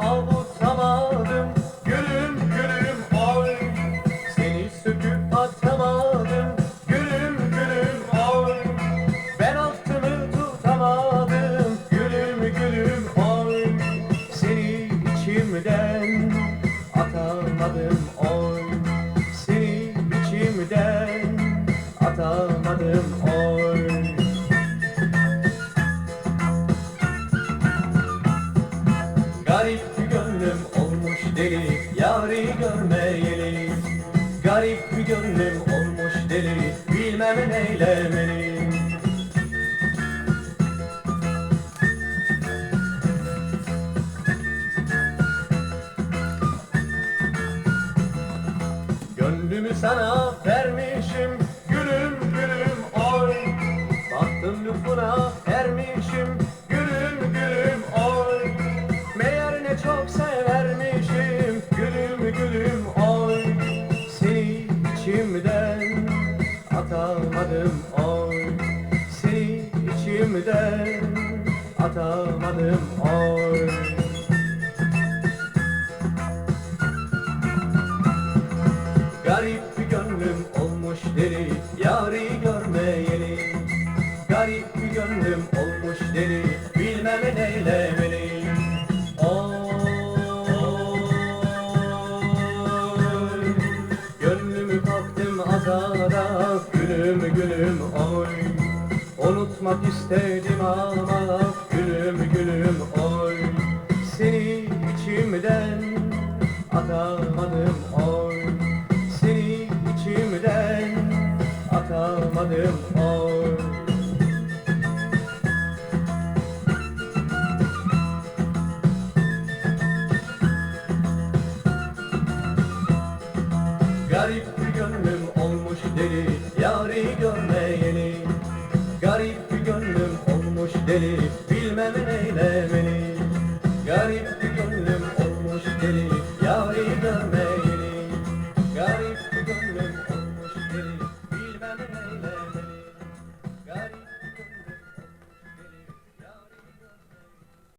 avutamadım Gülüm gülüm oy. Seni söküp atamadım Gülüm gülüm oy. Ben altını tutamadım Gülüm gülüm oy. Seni içimden atamadım oy. Seni içimden atamadım oy. Garip gönlüm olmuş deli Yari görmeyeli. Garip bir gönlüm olmuş deli Bilmem neylemeli. Gönlümü sana vermişim Gülüm gülüm oy. Baktım lütfuna içimden atamadım oy. Seni içimden atamadım oy. Garip bir gönlüm olmuş deli Yari Tutmak istedim ama gülüm gülüm oy. Seni içimden atamadım oy. Seni içimden atamadım oy. Garip bir gönlüm olmuş deli Yari görme